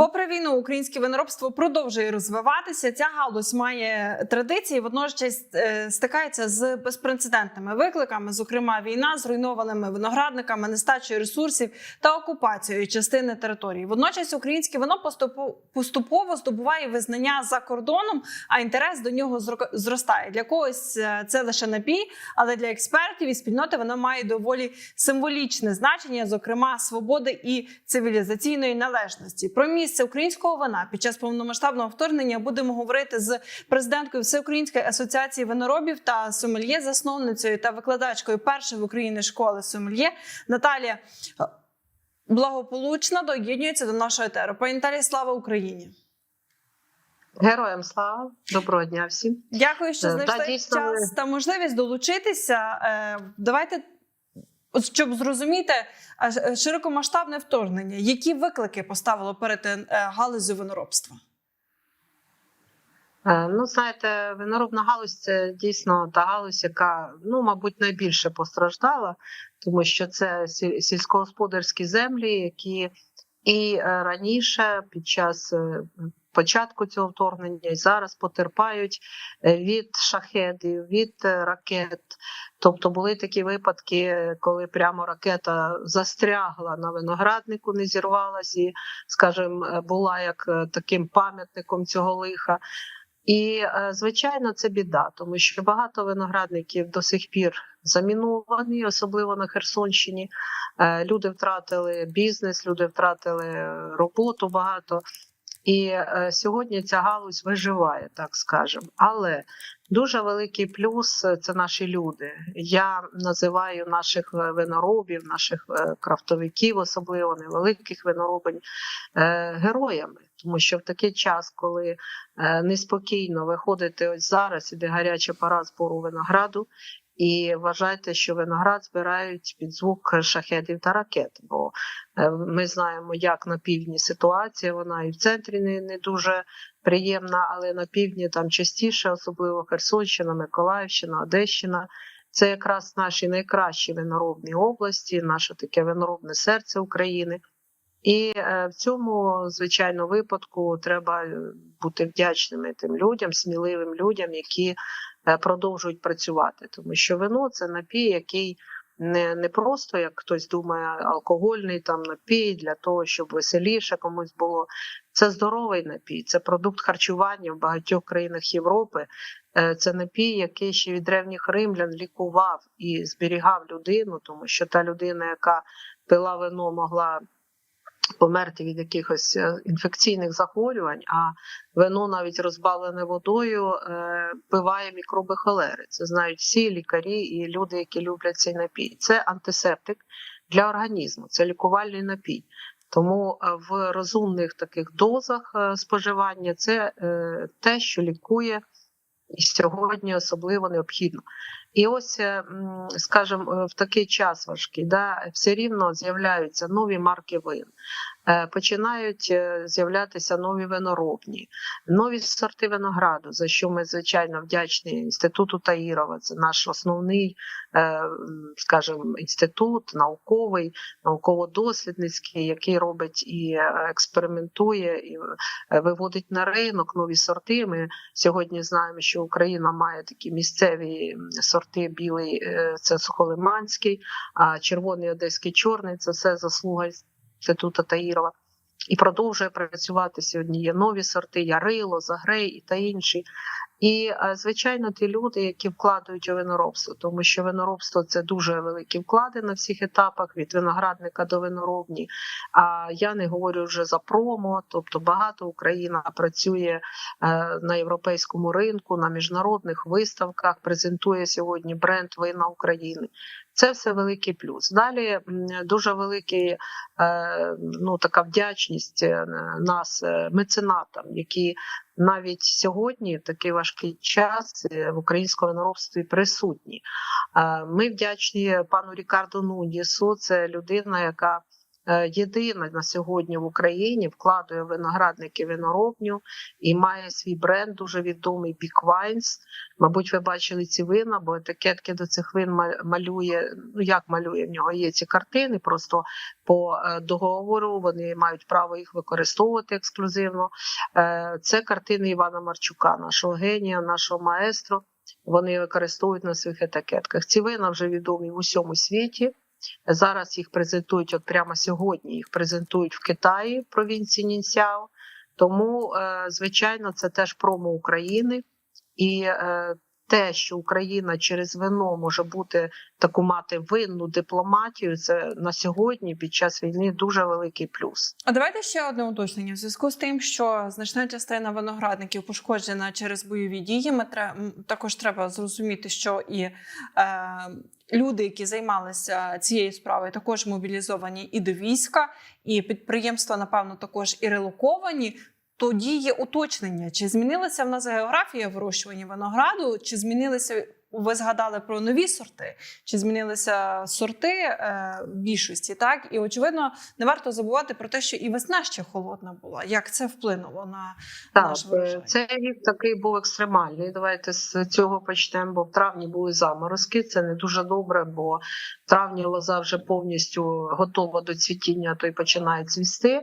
Попри війну, українське виноробство продовжує розвиватися. Ця галузь має традиції, водночас е, стикається з безпрецедентними викликами, зокрема війна, зруйнованими виноградниками, нестачею ресурсів та окупацією частини території. Водночас українське вино поступово здобуває визнання за кордоном, а інтерес до нього зростає. Для когось е, це лише напій, але для експертів і спільноти воно має доволі символічне значення, зокрема свободи і цивілізаційної належності. Про місце українського вина під час повномасштабного вторгнення будемо говорити з президенткою Всеукраїнської асоціації виноробів та сомельє, засновницею та викладачкою першої в Україні школи сомельє Наталія. е, Благополучно доєднується до нашого етеру. Пані Наталія, слава Україні! Героям слава, доброго дня всім. Дякую, що Е, знайшли дійсно, час та можливість долучитися. Е, Давайте, щоб зрозуміти е, широкомасштабне вторгнення, які виклики поставило перед е, галузю виноробства? Е, Ну, знаєте, виноробна галузь це дійсно та галузь, яка, ну, мабуть, найбільше постраждала, тому що це сільськогосподарські землі, які і раніше, під час початку цього вторгнення, і зараз потерпають від шахедів, від ракет. Тобто були такі випадки, коли прямо ракета застрягла на винограднику, не зірвалась і, скажімо, була як е, таким пам'ятником цього лиха. І, е, звичайно, це біда, тому що багато виноградників до сих пір заміновані, особливо на Херсонщині. Е, Люди втратили бізнес, люди втратили е, роботу багато. І е, сьогодні ця галузь виживає, так скажемо. Але дуже великий плюс е, це наші люди. Я називаю наших е, виноробів, наших крафтовиків, особливо невеликих виноробень, героями. Тому що в такий час, коли неспокійно виходити ось зараз, іде гаряча пора збору винограду, і вважайте, що виноград збирають під звук шахедів та ракет. Бо е, ми знаємо, як на півдні ситуація, вона і в центрі не, не дуже приємна, але на півдні там частіше, особливо Херсонщина, Миколаївщина, Одещина. Це якраз наші найкращі виноробні області, наше таке виноробне серце України. І е, в цьому, звичайно, випадку треба е, бути вдячними тим людям, сміливим людям, які продовжують працювати. Тому що вино це напій, який не, не просто, як хтось думає, алкогольний там напій для того, щоб веселіше комусь було. Це здоровий напій, це продукт харчування в багатьох країнах Європи. Е, Це напій, який ще від древніх римлян лікував і зберігав людину, тому що та людина, яка пила вино, могла померти від якихось е, інфекційних захворювань, а вино навіть розбавлене водою е, вбиває мікроби холери. Це знають всі лікарі і люди, які люблять цей напій. Це антисептик для організму, це лікувальний напій. Тому е, в розумних таких дозах е, споживання це е, те, що лікує і сьогодні особливо необхідно. І ось, е, скажімо, е, в такий час важкий, да, все рівно з'являються нові марки вин, е, починають з'являтися нові виноробні, нові сорти винограду, за що ми звичайно вдячні інституту Таїрова. Це наш основний, скажімо, інститут науковий, науково-дослідницький, який робить і експериментує, і виводить на ринок нові сорти. Ми сьогодні знаємо, що Україна має такі місцеві м, сорти білий, е, це сухолиманський, а червоний одеський чорний це все заслуга інституту Таїрова. І продовжує працювати сьогодні. Є нові сорти, Ярило, Загрей і та інші. І е, звичайно, ті люди, які вкладають у виноробство, тому що виноробство це дуже великі вклади на всіх етапах, від виноградника до виноробні. А я не говорю вже за промо, тобто багато Україна працює е, на європейському ринку, на міжнародних виставках, презентує сьогодні бренд вина України. Це все великий плюс. Далі дуже великий е, ну така вдячність е, нас, е, меценатам, які навіть сьогодні, в такий важкий час, в українському народстві присутні. Ми вдячні пану Рікарду Нунісу. Це людина, яка єдина на сьогодні в Україні вкладує виноградники виноробню і має свій бренд дуже відомий Big Wines. Мабуть, ви бачили ці вина, бо етикетки до цих вин ма- малює. Ну як малює в нього є ці картини. Просто по е, договору вони мають право їх використовувати ексклюзивно. Е, Це картини Івана Марчука, нашого генія, нашого маестро. Вони використовують на своїх етикетках. Ці вина вже відомі в усьому світі. Зараз їх презентують, от прямо сьогодні їх презентують в Китаї, в провінції Нінсяо. Тому, е, звичайно, це теж промо України. І е, те, що Україна через вино може бути таку мати винну дипломатію, це на сьогодні під час війни дуже великий плюс. А давайте ще одне уточнення. В зв'язку з тим, що значна частина виноградників пошкоджена через бойові дії. Ми тре- також треба зрозуміти, що і е, люди, які займалися цією справою, також мобілізовані і до війська, і підприємства, напевно, також і релоковані. Тоді є уточнення, чи змінилася в нас географія вирощування винограду, чи змінилися. Ви згадали про нові сорти, чи змінилися сорти е, в більшості, так і очевидно, не варто забувати про те, що і весна ще холодна була. Як це вплинуло на Так, наш е, врожай? цей рік такий був екстремальний. Давайте з цього почнемо. Бо в травні були заморозки. Це не дуже добре, бо в травні лоза вже повністю готова до цвітіння, то й починає цвісти.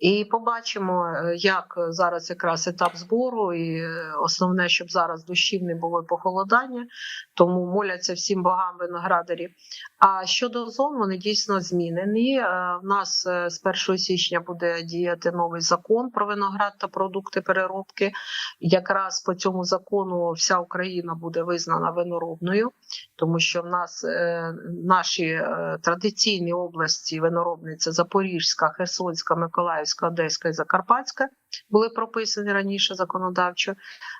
І побачимо, е, як зараз якраз етап збору, і е, основне, щоб зараз дощів не було похолодання, тому моляться всім богам виноградарі. А щодо зон, вони дійсно змінені. Е, В нас е, з 1 січня буде діяти новий закон про виноград та продукти переробки. Якраз по цьому закону вся Україна буде визнана виноробною, тому що в нас е, наші традиційні області виноробні це Запорізька, Херсонська, Миколаївська, Одеська і Закарпатська. Були прописані раніше законодавчо.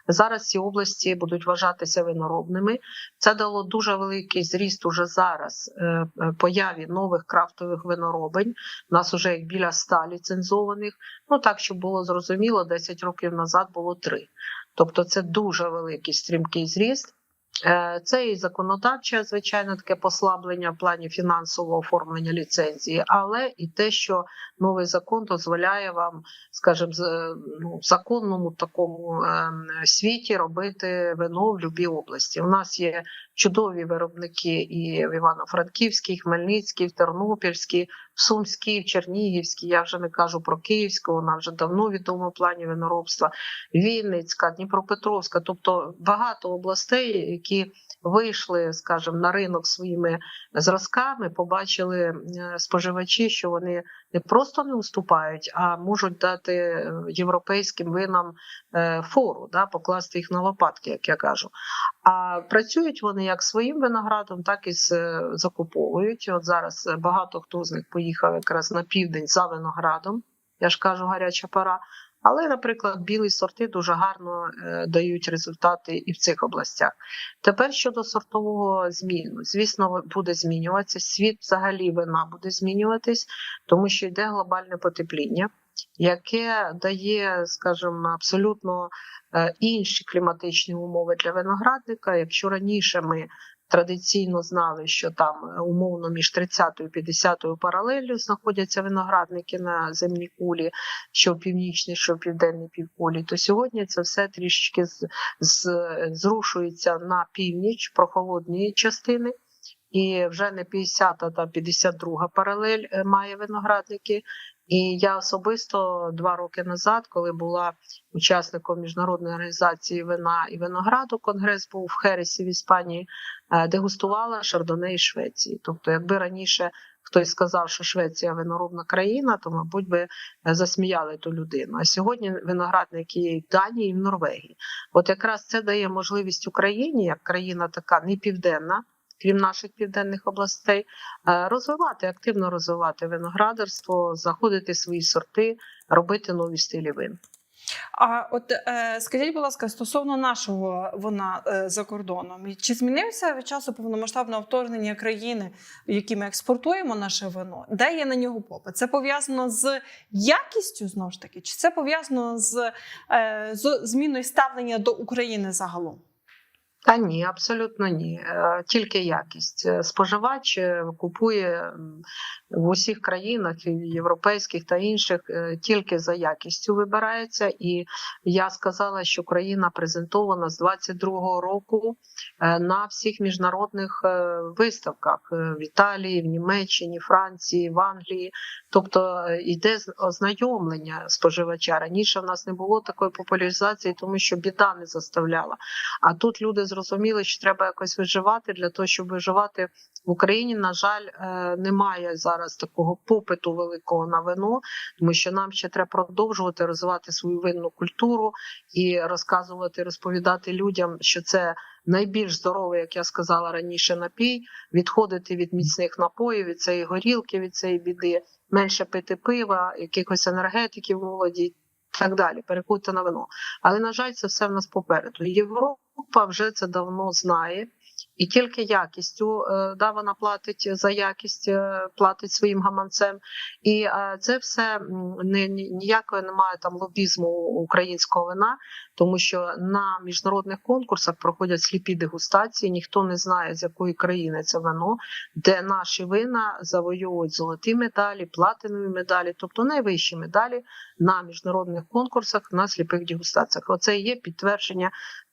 Зараз ці області будуть вважатися виноробними. Це дало дуже великий зріст уже зараз е, е, появі нових крафтових виноробень. У нас вже їх біля ста ліцензованих. Ну так, щоб було зрозуміло, 10 років назад було три. Тобто це дуже великий стрімкий зріст. Е, Це і законодавче, звичайно, таке послаблення в плані фінансового оформлення ліцензії, але і те, що новий закон дозволяє вам, скажімо, з- ну, в законному такому ем, світі робити вино в будь-якій області. У нас є чудові виробники і в Івано-Франківській, Хмельницькій, в Тернопільській, в Сумській, в Чернігівській. Я вже не кажу про Київську, вона вже давно відома в плані виноробства. Вінницька, Дніпропетровська, тобто багато областей, які вийшли, скажімо, на ринок своїми зразками, побачили е, споживачі, що вони не просто не уступають, а можуть дати е, європейським винам е, фору, да, покласти їх на лопатки, як я кажу. А працюють вони як своїм виноградом, так і е, закуповують. От зараз е, багато хто з них поїхав якраз на південь за виноградом. Я ж кажу, гаряча пора. Але, наприклад, білі сорти дуже гарно е, дають результати і в цих областях. Тепер щодо сортового зміну, звісно, буде змінюватися. Світ взагалі вина буде змінюватись, тому що йде глобальне потепління, яке дає, скажімо, абсолютно е, інші кліматичні умови для виноградника. Якщо раніше ми традиційно знали, що там е, умовно між 30 і 50 паралеллю знаходяться виноградники на земній кулі, що в північній, що в південній півкулі, то сьогодні це все трішечки з, з, зрушується на північ, прохолодні частини. І вже не 50, та 52 паралель е, має виноградники. І я особисто два роки назад, коли була учасником міжнародної організації вина і винограду, конгрес був в Хересі в Іспанії, е, дегустувала шардоне із Швеції. Тобто, якби раніше хтось сказав, що Швеція виноробна країна, то мабуть би е, засміяли ту людину. А сьогодні виноградники є і в Данії, і в Норвегії. От якраз це дає можливість Україні, як країна така не південна. Крім наших південних областей, е, розвивати активно розвивати виноградарство, заходити свої сорти, робити нові стилі вин. А от е, скажіть, будь ласка, стосовно нашого вона е, за кордоном, чи змінився від часу повномасштабного вторгнення країни, в які ми експортуємо наше вино? Де є на нього попит? Це пов'язано з якістю знову ж таки, чи це пов'язано з, з зміною ставлення до України загалом? Та ні, абсолютно ні. Е, Тільки якість. Е, Споживач е, купує в усіх країнах, і європейських та інших, е, тільки за якістю вибирається. І я сказала, що країна презентована з 22-го року е, на всіх міжнародних е, виставках в Італії, в Німеччині, Франції, в Англії. Тобто йде ознайомлення споживача. Раніше в нас не було такої популяризації, тому що біда не заставляла. А тут люди зрозуміли, що треба якось виживати для того, щоб виживати в Україні. На жаль, немає зараз такого попиту великого на вино, тому що нам ще треба продовжувати розвивати свою винну культуру і розказувати, розповідати людям, що це найбільш здоровий, як я сказала раніше, напій, відходити від міцних напоїв, від цієї горілки, від цієї біди, менше пити пива, якихось енергетиків молоді. Так далі, переходьте на вино. Але на жаль, це все в нас попереду. Європа вже це давно знає, і тільки якістю е, да, вона платить за якість, е, платить своїм гаманцем. І е, це все не ні- ніякого немає там лобізму українського вина, тому що на міжнародних конкурсах проходять сліпі дегустації. Ніхто не знає, з якої країни це вино, де наші вина завоюють золоті медалі, платинові медалі, тобто найвищі медалі на міжнародних конкурсах на сліпих дегустаціях. Оце і є підтвердження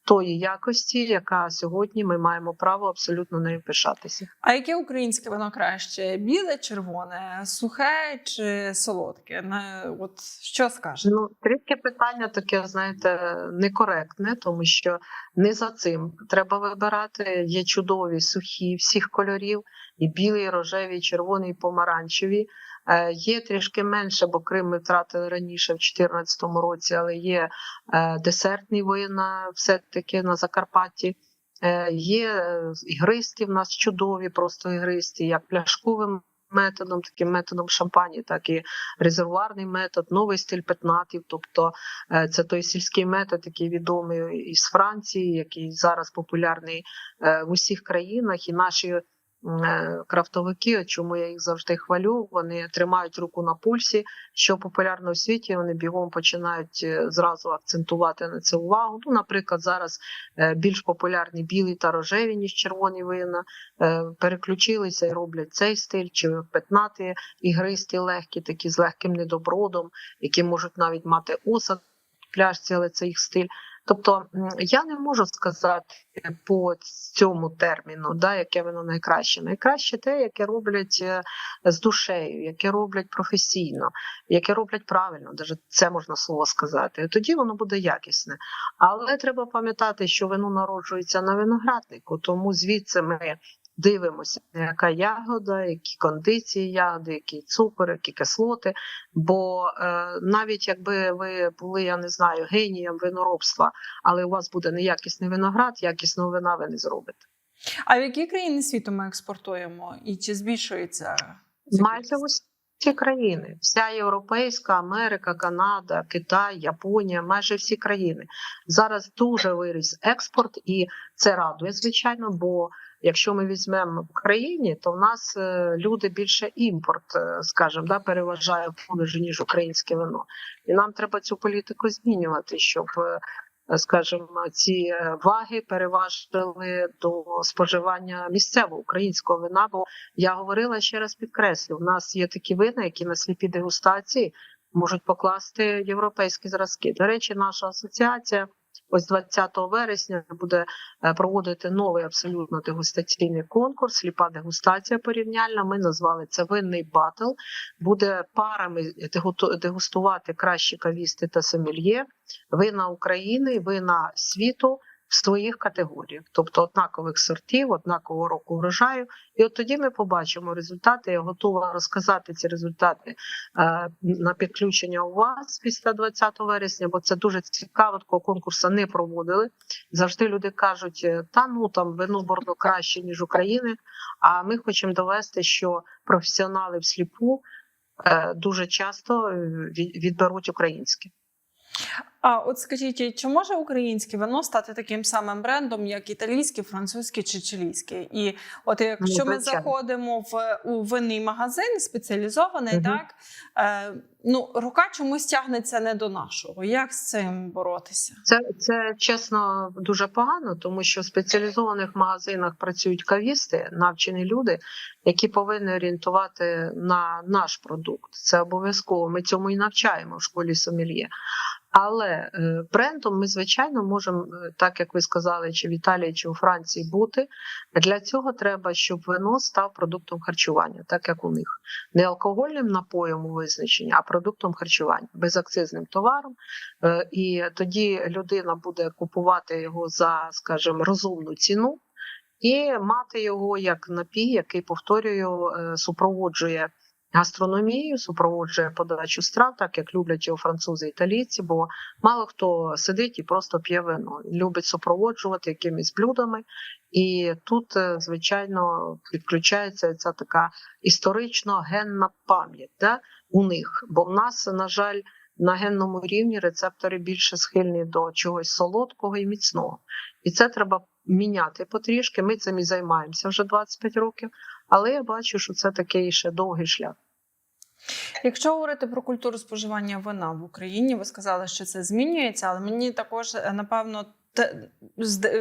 тої якості, яка сьогодні ми маємо право абсолютно нею пишатися. А яке українське вино краще? Біле, червоне, сухе чи солодке? На от що скажете? Ну, трішки питання таке, знаєте, некоректне, тому що не за цим треба вибирати. Є чудові сухі всіх кольорів, і білі, і рожеві, і червоні, і помаранчеві. Е, Є трішки менше, бо Крим ми втратили раніше в 2014 році, але є е, десертні вина все-таки на Закарпатті. Е, Є ігристі в нас чудові, просто ігристі, як пляшковим методом, таким методом шампані, так і резервуарний метод, новий стиль петнатів. Тобто це той сільський метод, який відомий із Франції, який зараз популярний в усіх країнах, і наші. Е, Крафтовики, чому я їх завжди хвалю, вони тримають руку на пульсі. Що популярно у світі, вони бігом починають е, зразу акцентувати на це увагу. Ну, наприклад, зараз е, більш популярні білі та рожеві, ніж червоні вина. Переключилися і роблять цей стиль, чи петнати ігристі легкі, такі з легким недобродом, які можуть навіть мати осад в пляшці, але це їх стиль. Тобто я не можу сказати по цьому терміну, да, яке воно найкраще. Найкраще те, яке роблять е, з душею, яке роблять професійно, яке роблять правильно, навіть це можна слово сказати. І тоді воно буде якісне. Але треба пам'ятати, що вино народжується на винограднику, тому звідси ми дивимося, яка ягода, які кондиції ягоди, який цукор, які кислоти. Бо е, навіть якби ви були, я не знаю, генієм виноробства, але у вас буде неякісний виноград, якісного вина ви не зробите. А в які країни світу ми експортуємо? І чи збільшується? Майже усі країни, вся Європейська, Америка, Канада, Китай, Японія, майже всі країни. Зараз дуже виріс експорт, і це радує, звичайно. Бо якщо ми візьмемо в країні, то в нас е, люди більше імпорт, е, скажімо, да, переважає в продажі, ніж українське вино. І нам треба цю політику змінювати, щоб. е, Скажімо, ці ваги переважили до споживання місцевого українського вина. Бо я говорила ще раз підкреслю: у нас є такі вина, які на сліпі дегустації можуть покласти європейські зразки. До речі, наша асоціація ось 20 вересня буде е, проводити новий абсолютно дегустаційний конкурс. Сліпа дегустація порівняльна. Ми назвали це винний батл. Буде парами дегустувати кращі кавісти та сомельє, вина України, вина світу. Своїх категоріях, тобто однакових сортів, однакового року врожаю, і от тоді ми побачимо результати. Я готова розказати ці результати е, на підключення у вас після 20 вересня, бо це дуже цікаво. Такого конкурсу не проводили. Завжди люди кажуть, е, та ну там вино бордо краще ніж України. А ми хочемо довести, що професіонали всліпу е, дуже часто відберуть українське. А от скажіть, чи може українське вино стати таким самим брендом, як італійське, французьке чи чилійське? І от якщо ми Ну, заходимо в у винний магазин спеціалізований, Мгм. так е, ну рука чомусь тягнеться не до нашого. Як з цим боротися? Це, це чесно дуже погано, тому що в спеціалізованих магазинах працюють кавісти, навчені люди, які повинні орієнтувати на наш продукт. Це обов'язково. Ми цьому і навчаємо в школі сомельє. Але е, брендом ми, звичайно, можемо, е, так як ви сказали, чи в Італії, чи у Франції бути. Для цього треба, щоб вино став продуктом харчування, так як у них. Не алкогольним напоєм у визначенні, а продуктом харчування, безакцизним товаром. Е, І тоді людина буде купувати його за, скажімо, розумну ціну і мати його як напій, який повторюю, супроводжує гастрономію, супроводжує подачу страв, так як люблять його французи італійці, бо мало хто сидить і просто п'є вино. Любить супроводжувати якимись блюдами. І тут, е, звичайно, підключається ця така історично генна пам'ять да, у них. Бо в нас, на жаль, на генному рівні рецептори більше схильні до чогось солодкого і міцного. І це треба міняти потрішки. Ми цим і займаємося вже 25 років, але я бачу, що це такий ще довгий шлях. Якщо говорити про культуру споживання вина в Україні, ви сказали, що це змінюється, але мені також е, напевно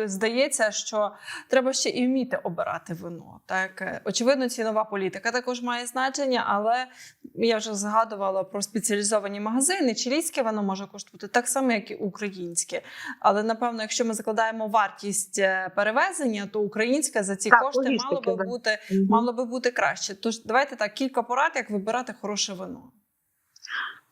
здається, що треба ще і вміти обирати вино. Так, Е, очевидно, цінова політика також має значення, але я вже згадувала про спеціалізовані магазини. Чилійське воно може коштувати так само, як і українське. Але напевно, якщо ми закладаємо вартість е, перевезення, то українське за ці Так, кошти мало би бути мало би бути краще. Тож давайте так кілька порад, як вибирати хороше вино.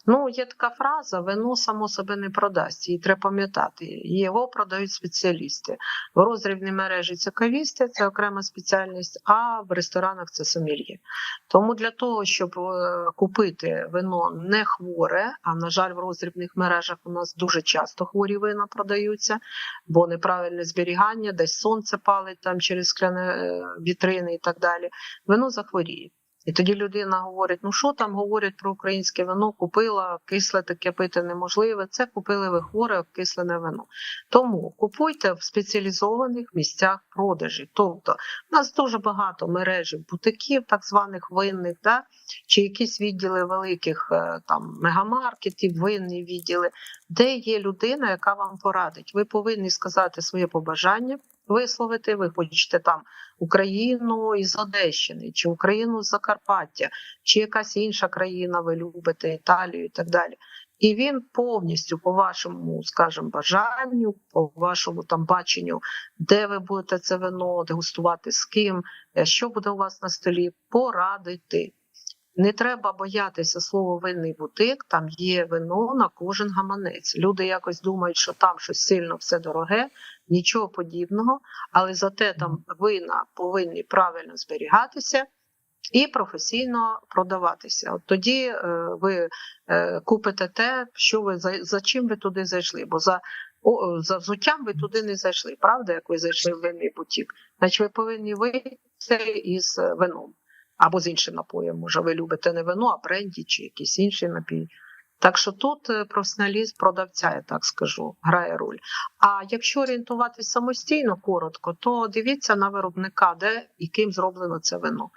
Ну, є така фраза: вино само себе не продасть. Її треба пам'ятати. Його продають спеціалісти. В розрібній мережі це кавісти, це окрема спеціальність, а в ресторанах це сомельє. Тому для того, щоб е, купити вино не хворе, а на жаль, в розрібних мережах у нас дуже часто хворі вина продаються, бо неправильне зберігання, десь сонце палить там через скляне е, вітрини і так далі. Вино захворіє. І тоді людина говорить: ну що там говорять про українське вино, купила, кисле таке пити неможливе. Це купили ви хворе, кислене вино. Тому купуйте в спеціалізованих місцях продажі. Тобто, у нас дуже багато мережів бутиків, так званих винних, да? чи якісь відділи великих е, там мегамаркетів, винні відділи, де є людина, яка вам порадить. Ви повинні сказати своє побажання. Висловити, ви хочете там Україну із Одещини, чи Україну з Закарпаття, чи якась інша країна, ви любите Італію і так далі. І він повністю по вашому, скажімо, бажанню, по вашому там баченню, де ви будете це вино дегустувати, з ким, е, що буде у вас на столі, порадити. Не треба боятися слова винний бутик, там є вино на кожен гаманець. Люди якось думають, що там щось сильно все дороге, нічого подібного, але зате там вина повинні правильно зберігатися і професійно продаватися. От тоді е, ви е, купите те, що ви за, за чим ви туди зайшли. Бо за, о, за взуттям ви туди не зайшли, правда, як ви зайшли в винний бутік. Значить, ви повинні вийти із е, вином або з іншим напоєм. Може, ви любите не вино, а бренді чи якийсь інший напій. Так що тут е, професіоналізм продавця, я так скажу, грає роль. А якщо орієнтуватись самостійно коротко, то дивіться на виробника, де і ким зроблено це вино.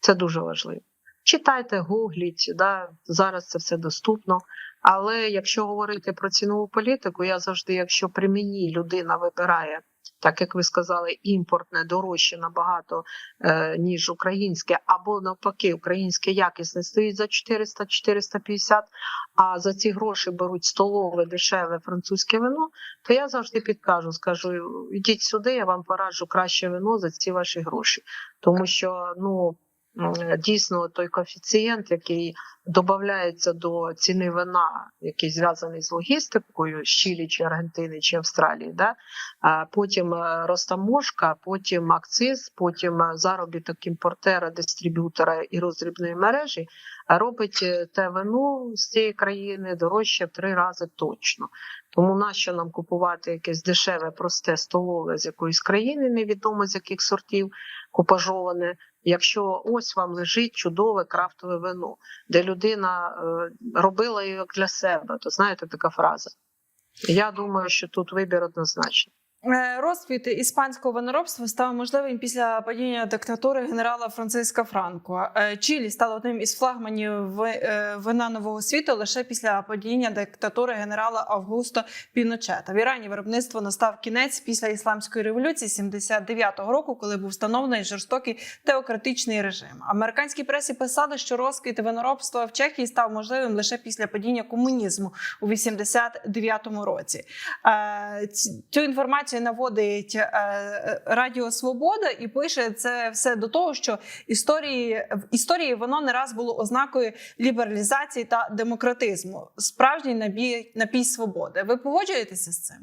Це дуже важливо. Читайте, гугліть, да, зараз це все доступно. Але якщо говорити про цінову політику, я завжди, якщо при мені людина вибирає, так як ви сказали, імпортне дорожче набагато, е, ніж українське, або навпаки, українське якісне стоїть за 400-450, а за ці гроші беруть столове дешеве французьке вино, то я завжди підкажу, скажу: ідіть сюди, я вам пораджу краще вино за ці ваші гроші. Тому що ну дійсно той коефіцієнт, який додається до ціни вина, який зв'язаний з логістикою з Чилі, чи Аргентини, чи Австралії, да? потім е, розтаможка, потім акциз, потім е, заробіток імпортера, дистриб'ютора і роздрібної мережі робить е, те вино з цієї країни дорожче в три рази точно. Тому нащо нам купувати якесь дешеве, просте столове з якоїсь країни, невідомо з яких сортів купажоване, якщо ось вам лежить чудове крафтове вино, де людина е, робила його для себе, то знаєте така фраза. Я думаю, що тут вибір однозначний. Е, Розквіт іспанського виноробства став можливим після падіння диктатури генерала Франциска Франко. Е, Чилі стало одним із флагманів е, вина нового світу лише після падіння диктатури генерала Августо Піночета. В Ірані виробництво настав кінець після ісламської революції 79-го року, коли був встановлений жорстокий теократичний режим. Американські пресі писали, що розквіт виноробства в Чехії став можливим лише після падіння комунізму у 89-му році. Цю інформацію наводить е, Радіо Свобода і пише це все до того, що історії в історії воно не раз було ознакою лібералізації та демократизму. Справжній набій напій свободи. Ви погоджуєтеся з цим?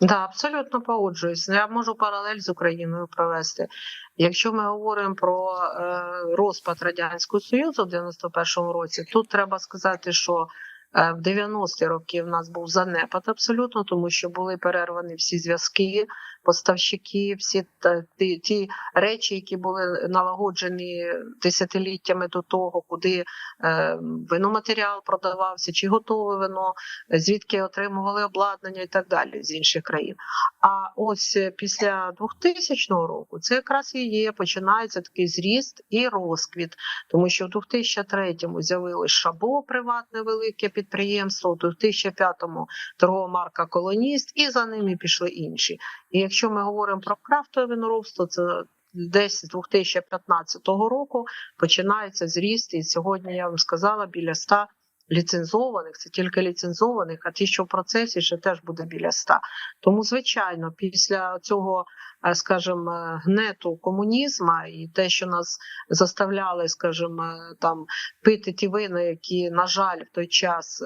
Да, абсолютно погоджуюсь. Я можу паралель з Україною провести. Якщо ми говоримо про е, розпад радянського союзу в 91-му році, тут треба сказати, що е, в 90-ті роки в нас був занепад абсолютно, тому що були перервані всі зв'язки, поставщики, всі та, ті, ті речі, які були налагоджені десятиліттями до того, куди е, виноматеріал продавався, чи готове вино, звідки отримували обладнання і так далі з інших країн. А ось е, після 2000 року це якраз і є починається такий зріст і розквіт, тому що в 2003-му з'явилось шабо, приватне велике підприємство, у 2005-му торгова марка Колоніст, і за ними пішли інші. І якщо ми говоримо про крафтове виноробство, це десь з 2015 року починається зріст, і сьогодні я вам сказала біля 100 ліцензованих, це тільки ліцензованих, а ті, що в процесі, ще теж буде біля 100. Тому, звичайно, після цього, е, скажімо, е, гнету комунізму і те, що нас заставляли, скажімо, е, там пити ті вина, які, на жаль, в той час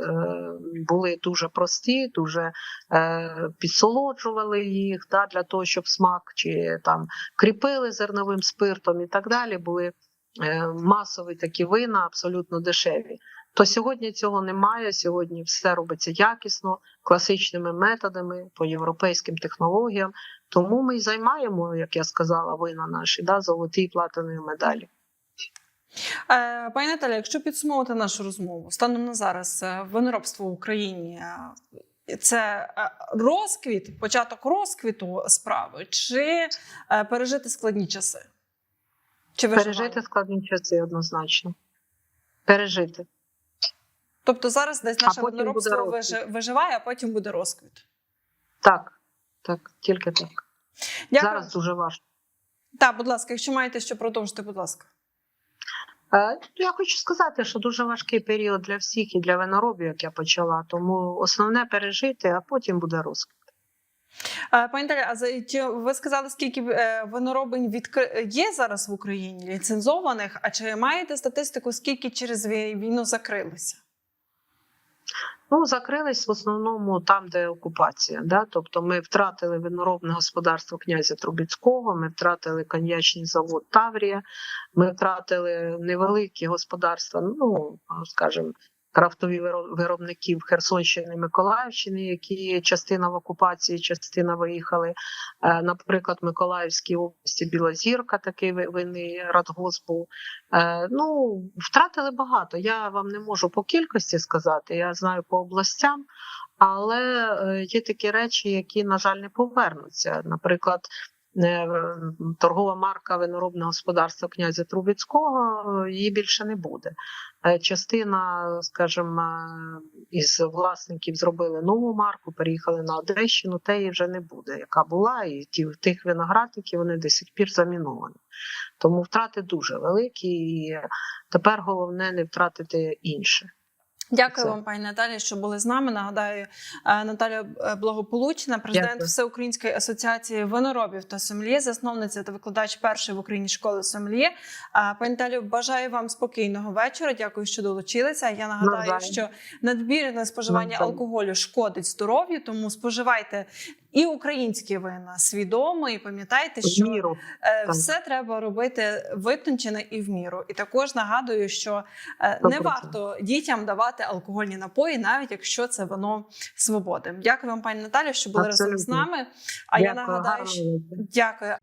були дуже прості, дуже підсолоджували їх да, для того, щоб смак чи там кріпили зерновим спиртом і так далі, були масові такі вина, абсолютно дешеві. То сьогодні цього немає. Сьогодні все робиться якісно, класичними методами, по європейським технологіям. Тому ми й займаємо, як я сказала, вина наші, да, золоті і платинові медалі. Е, Пані Наталя, якщо підсумовувати нашу розмову, станом на зараз е, виноробство в Україні е, це розквіт, початок розквіту справи, чи пережити складні часи? Чи? Пережити складні часи однозначно. Пережити. Тобто зараз десь наше виноробство розквіт. виживає, а потім буде розквіт. Так, так, тільки так. Дякую. Зараз дуже важко. Так, будь ласка, якщо маєте що продовжити, будь ласка. Е, Я хочу сказати, що дуже важкий період для всіх і для виноробів, як я почала. Тому основне пережити, а потім буде розквіт. Е, Пані Таля, а чи ви сказали, скільки е, виноробень відкри... є зараз в Україні ліцензованих? А чи маєте статистику, скільки через війну закрилися? Ну, закрились в основному там, де окупація. Да? Тобто ми втратили виноробне господарство князя Трубіцького, ми втратили коньячний завод Таврія, ми втратили невеликі господарства, ну, скажімо, крафтові виро- виробників Херсонщини, Миколаївщини, які частина в окупації, частина виїхали. Е, Наприклад, Миколаївській області Біла Зірка, такий ви- винний радгосп був. Е, Ну, втратили багато. Я вам не можу по кількості сказати, я знаю по областям, але е, є такі речі, які, на жаль, не повернуться. Наприклад, торгова марка виноробного господарства князя Трубецького е, її більше не буде. Е, Частина, скажімо, е, із власників зробили нову марку, переїхали на Одещину, теї вже не буде, яка була, і ті тих виноградників вони до сих пір заміновані. Тому втрати дуже великі, і тепер головне не втратити інше. Дякую вам, пані Наталі, що були з нами. Нагадаю, е, Наталя е, Благополучна, президент Дякую. Всеукраїнської асоціації виноробів та сомельє, засновниця та викладач першої в Україні школи сомельє. Е, Пані Наталю, бажаю вам спокійного вечора. Дякую, що долучилися. Я нагадаю, що надмірне споживання алкоголю шкодить здоров'ю, тому споживайте і українські вина свідомо, і пам'ятайте, що міру. все Так. Треба робити витончено і в міру. І також нагадую, що е, не варто дітям давати алкогольні напої, навіть якщо це вино свободи. Дякую вам, пані Наталі, що були разом з нами. А я нагадаю, що дякую.